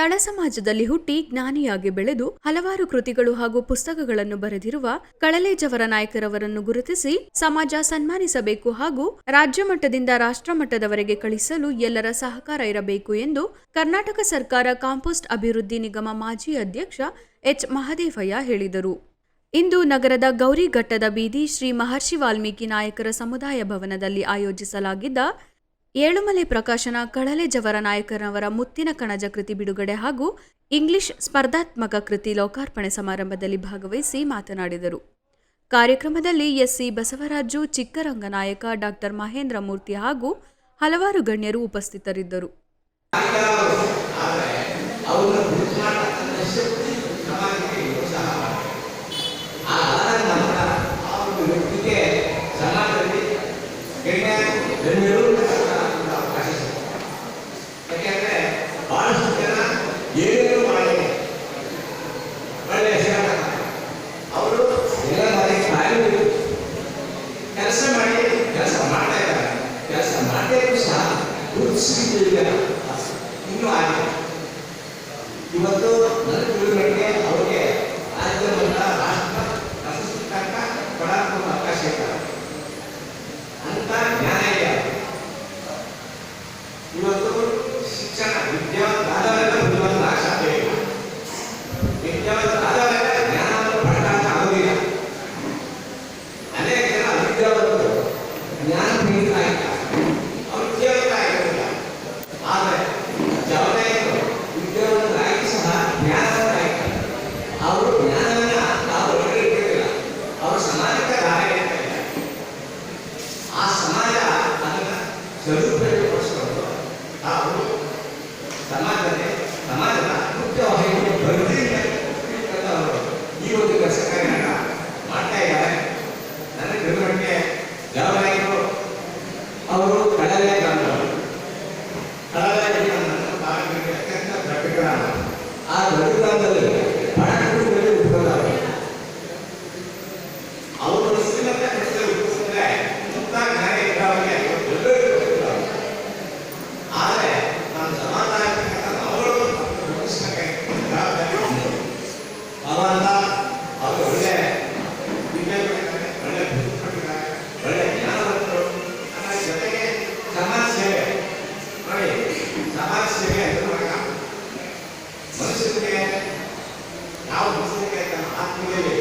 ತಳ ಸಮಾಜದಲ್ಲಿ ಹುಟ್ಟಿ ಜ್ಞಾನಿಯಾಗಿ ಬೆಳೆದು ಹಲವಾರು ಕೃತಿಗಳು ಹಾಗೂ ಪುಸ್ತಕಗಳನ್ನು ಬರೆದಿರುವ ಕಳಲೇಜವರ ನಾಯಕರವರನ್ನು ಗುರುತಿಸಿ ಸಮಾಜ ಸನ್ಮಾನಿಸಬೇಕು ಹಾಗೂ ರಾಜ್ಯ ಮಟ್ಟದಿಂದ ರಾಷ್ಟ್ರ ಮಟ್ಟದವರೆಗೆ ಕಳಿಸಲು ಎಲ್ಲರ ಸಹಕಾರ ಇರಬೇಕು ಎಂದು ಕರ್ನಾಟಕ ಸರ್ಕಾರ ಕಾಂಪೋಸ್ಟ್ ಅಭಿವೃದ್ಧಿ ನಿಗಮ ಮಾಜಿ ಅಧ್ಯಕ್ಷ ಎಚ್ ಮಹದೇವಯ್ಯ ಹೇಳಿದರು. ಇಂದು ನಗರದ ಗೌರಿಘಟ್ಟದ ಬೀದಿ ಶ್ರೀ ಮಹರ್ಷಿ ವಾಲ್ಮೀಕಿ ನಾಯಕರ ಸಮುದಾಯ ಭವನದಲ್ಲಿ ಆಯೋಜಿಸಲಾಗಿದ್ದ ಏಳುಮಲೆ ಪ್ರಕಾಶನ ಕಳಲೆ ಜವರ ನಾಯಕರವರ ಮುತ್ತಿನ ಕಣಜ ಕೃತಿ ಬಿಡುಗಡೆ ಹಾಗೂ ಇಂಗ್ಲಿಷ್ ಸ್ಪರ್ಧಾತ್ಮಕ ಕೃತಿ ಲೋಕಾರ್ಪಣೆ ಸಮಾರಂಭದಲ್ಲಿ ಭಾಗವಹಿಸಿ ಮಾತನಾಡಿದರು. ಕಾರ್ಯಕ್ರಮದಲ್ಲಿ ಎಸ್ಸಿ ಬಸವರಾಜು ಚಿಕ್ಕರಂಗನಾಯಕ ಡಾಕ್ಟರ್ ಮಹೇಂದ್ರ ಮೂರ್ತಿ ಹಾಗೂ ಹಲವಾರು ಗಣ್ಯರು ಉಪಸ್ಥಿತರಿದ್ದರು. ವ್ಯಕ್ತಿಗೆ ಆಗಿದೆ. ಇವತ್ತು ಅವರಿಗೆ ರಾಜ್ಯ ಮಟ್ಟ ರಾಷ್ಟ್ರ ಪ್ರಶಸ್ತಿ ತನಕ ಕೊಡಕ್ಕೆ ಒಂದು ಅವಕಾಶ ಅಂತ ಜ್ಞಾನ ಇದೆ. ಇವತ್ತು ಶಿಕ್ಷಣ ವಿದ್ಯಾವಂತರಾದವರೆಲ್ಲ ಬುದ್ಧಿವಂತರಾಗ ಸಾಧ್ಯ ಇಲ್ಲ. ವಿದ್ಯಾವಂತರಾದವರೆಲ್ಲ ಜ್ಞಾನವನ್ನು ಪಡೆದಾಗ ಆಗೋದಿಲ್ಲ. ಜ್ಞಾನ ಪೀಡಿತರಾಗಿದ್ದಾರೆ ಕಡಲೆ ಗ್ರಾಮವನ್ನು ಭಾರತಕ್ಕೆ ಅತ್ಯಂತ ದೊಡ್ಡ ಗ್ರಾಮ ಆ ದೊಡ್ಡ ಗ್ರಾಮದಲ್ಲಿ ಮನುಷ್ಯನಿಗೆ ಯಾವ ಮನುಷ್ಯನಿಗೆ ಆತ್ಮೀಯ